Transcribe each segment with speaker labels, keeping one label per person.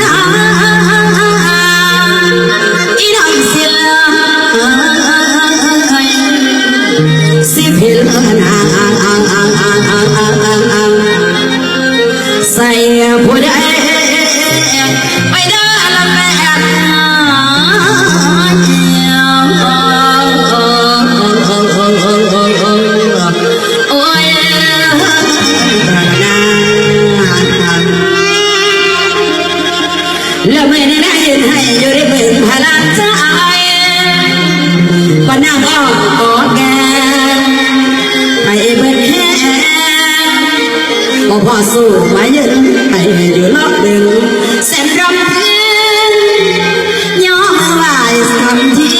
Speaker 1: น แล้วไม่ได้ได้ยินให้อยู่ในบึงพลานใจปนางอ้อมกอดแกให้เบิดแค่บ่พอสู้มายืนให้อยู่รอบดึงแสนรำพึงย้อมไหวทำที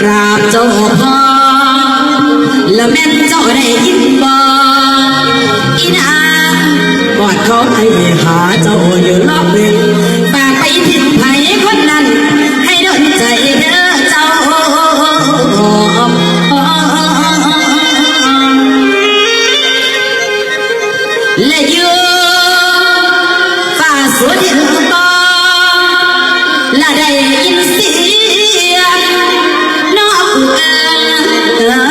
Speaker 1: กราบเจ้าพ่อแล้วแม่นเจ้าได้ยินบ่อีนางกอดเขาให้ หาเจ้าอยู่รอบหนึ่งฝากไปถึงไผคนนั้น ให้ดนใจเด้อเจ้าและอยู่ฝ่าสวนดินตอและได้ยินเสียงนกเอิ้อ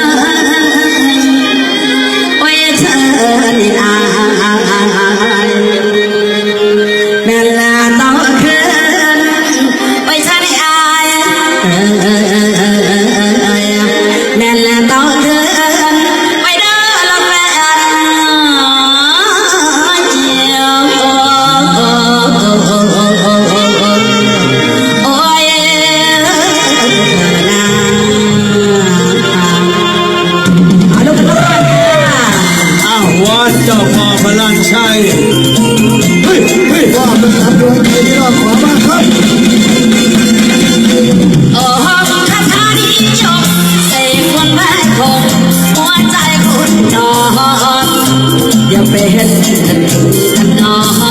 Speaker 1: เฮ้
Speaker 2: ยเฮ้ย
Speaker 3: ว่าเป็นทำดวงใจที่เราขอมากครับ
Speaker 1: โอ้โหคาถานี้จบใส่คนแม่คงหัวใจคุณนอนอย่าไปเห็นกันนอน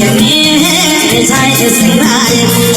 Speaker 1: เสียง